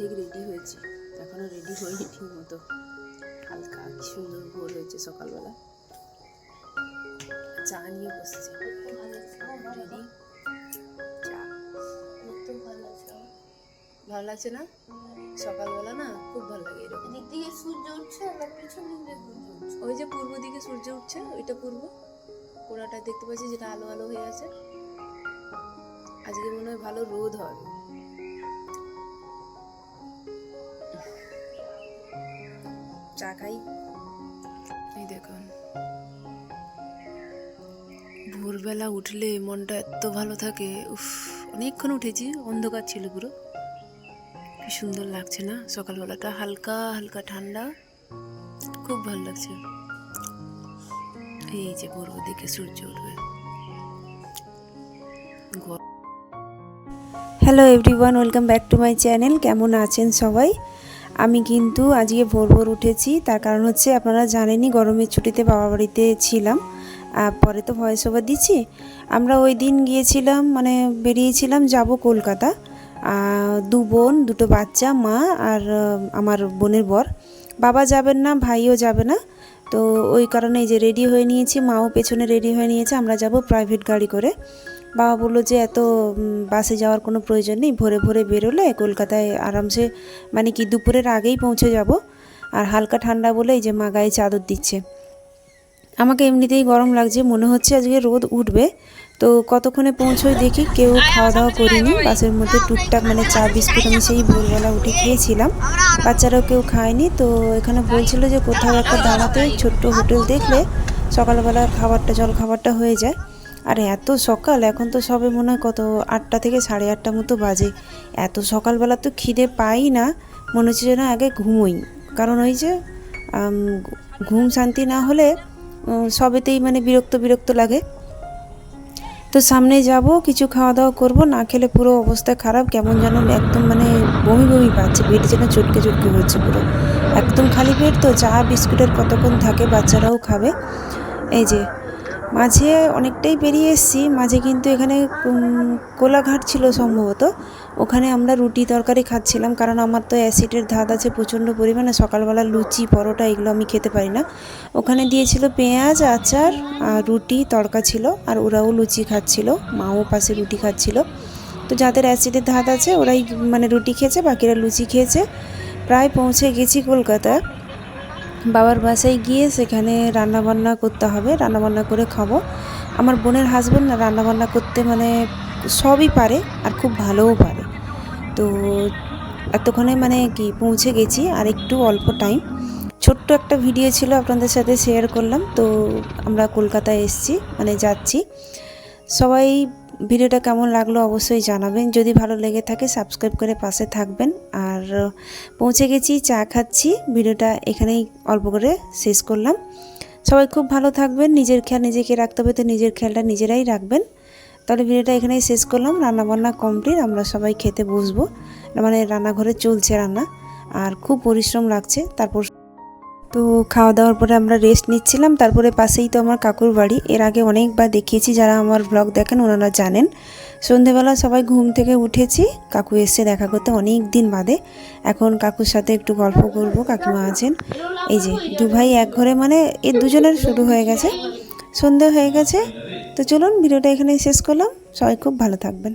অর্ধেক রেডি হয়েছি। এখনও রেডি হয়নি ঠিক মতো হালকা কি সুন্দর ভোর হয়েছে সকালবেলা। চা নিয়ে বসছি। রেডি চা। ভালো লাগছে না? সকালবেলা না খুব ভালো লাগে এরকম। এদিক দিয়ে সূর্য উঠছে আবার পিছন দিক দিয়ে সূর্য উঠছে। ওই যে পূর্ব দিকে সূর্য উঠছে ওইটা পূর্ব। কোড়াটা দেখতে পাচ্ছি যেটা আলো আলো হয়ে আছে। আজকে মনে হয় ভালো রোদ হবে। চা খাই। এই দেখুন। ভোরবেলা উঠলে মনটা এত ভালো থাকে উফ অনেকক্ষণ উঠেছি অন্ধকার ছিল পুরো। কি সুন্দর লাগছে না? সকালবেলাটা হালকা হালকা ঠান্ডা খুব ভালো লাগছে। এই যে পূর্ব দিকে সূর্য উঠবে। Hello everyone welcome back to my channel কেমন আছেন সবাই? আমি কিন্তু আজকে ভোর ভোর উঠেছি। তার কারণ হচ্ছে আপনারা জানেনই গরমের ছুটিতে বাবা বাড়িতে ছিলাম। আর পরে তো ভয়েস ওভার দিচ্ছি। আমরা ওই দিন গিয়েছিলাম মানে বেরিয়েছিলাম, যাব কলকাতা। দু বোন, দুটো বাচ্চা, মা আর আমার বোনের বর। বাবা যাবেন না, ভাইও যাবে না। তো ওই কারণে এই যে রেডি হয়ে নিয়েছি, মাও পেছনে রেডি হয়ে নিয়েছে, আমরা যাব প্রাইভেট গাড়ি করে। বাবা বলল যে এত বাসে যাওয়ার কোনো প্রয়োজন নেই, ভোরে ভোরে বেরোলে কলকাতায় আরামসে মানে কি দুপুরের আগেই পৌঁছে যাব। আর হালকা ঠান্ডা বলে এই যে মা গায়ে চাদর দিচ্ছে। আমাকে এমনিতেই গরম লাগছে, মনে হচ্ছে আজকে রোদ উঠবে। তো কতক্ষণে পৌঁছোই দেখি কেউ খাওয়া দাওয়া করিনি, বাসের মধ্যে টুকটাক মানে চা, বিস্কুট আমি সেই ভোরবেলা উঠে খেয়েছিলাম। বাচ্চারাও কেউ খায়নি, তো এখানে বলছিল যে কোথাও একটা দাঁড়াতে, ছোট্ট হোটেল দেখলে সকালবেলা খাবারটা জল খাবারটা হয়ে যায়। আর এত সকাল, এখন তো সবে মনে হয় কত আটটা থেকে সাড়ে আটটা মতো বাজে। এত সকালবেলা তো খিদে পাই না, মনে হচ্ছে যেন আগে ঘুমোই। কারণ ওই যে ঘুম শান্তি না হলে সবেতেই মানে বিরক্ত বিরক্ত লাগে। তো সামনে যাব, কিছু খাওয়া দাওয়া করব, না খেলে পুরো অবস্থা খারাপ, কেমন যেন একদম মানে বমি বমি পাচ্ছে, পেট যেন চটকে চটকে হচ্ছে পুরো। একদম খালি পেট তো, চা, বিস্কুটের কতক্ষণ থাকে, বাচ্চারাও খাবে। এই যে মাঝে অনেকটাই বেরিয়ে এসেছি। মাঝে কিন্তু এখানে কোলাঘাট ছিল সম্ভবত। ওখানে আমরা রুটি তরকারি খাচ্ছিলাম কারণ আমার তো অ্যাসিডের ধাত আছে প্রচণ্ড পরিমাণে, সকালবেলা লুচি, পরোটা এগুলো আমি খেতে পারি না। ওখানে দিয়েছিল পেঁয়াজ, আচার আর রুটি তড়কা ছিল আর ওরাও লুচি খাচ্ছিল, মাও পাশে রুটি খাচ্ছিল। তো যাদের অ্যাসিডের ধাত আছে ওরাই মানে রুটি খেয়েছে, বাকিরা লুচি খেয়েছে। প্রায় পৌঁছে গেছি কলকাতা বাবার বাসায় গিয়ে সেখানে রান্না বান্না করতে হবে রান্না বান্না করে খাব। আমার বোনের হাজবেন্ড না রান্না বান্না করতে মানে সবই পারে আর খুব ভালোও পারে। তো এতক্ষণে মানে কি পৌঁছে গেছি আর একটু অল্প টাইম ছোট্ট একটা ভিডিও ছিল আপনাদের সাথে শেয়ার করলাম, তো আমরা কলকাতায় এসেছি মানে যাচ্ছি। সবাই ভিডিওটা কেমন লাগল অবশ্যই জানাবেন। যদি ভালো লেগে থাকে সাবস্ক্রাইব করে পাশে থাকবেন। আর, পৌঁছে গেছি, চা খাচ্ছি। ভিডিওটা এখানেই অল্প করে শেষ করলাম। সবাই খুব ভালো থাকবেন। নিজের খেয়াল নিজেকে রাখতে হবে, তো নিজের খেয়ালটা নিজেরাই রাখবেন। তাহলে ভিডিওটা এখানেই শেষ করলাম। রান্নাবান্না কমপ্লিট আমরা সবাই খেতে বসবো। মানে রান্নাঘরে চলছে রান্না। আর খুব পরিশ্রম লাগছে। তারপর তো খাওয়া দাওয়ার পরে আমরা রেস্ট নিচ্ছিলাম। তারপরে পাশেই তো আমার কাকুর বাড়ি। এর আগে অনেকবার দেখিয়েছি, যারা আমার ব্লগ দেখেন ওনারা জানেন। সন্ধেবেলা সবাই ঘুম থেকে উঠেছি। কাকু এসে দেখা করতে অনেক দিন বাদে। এখন কাকুর সাথে একটু গল্প করব, কাকিমা আছেন। এই যে দু ভাই এক ঘরে মানে এর দুজনের শুরু হয়ে গেছে। সন্ধে হয়ে গেছে। তো চলুন, ভিডিওটা এখানেই শেষ করলাম। সবাই খুব ভালো থাকবেন।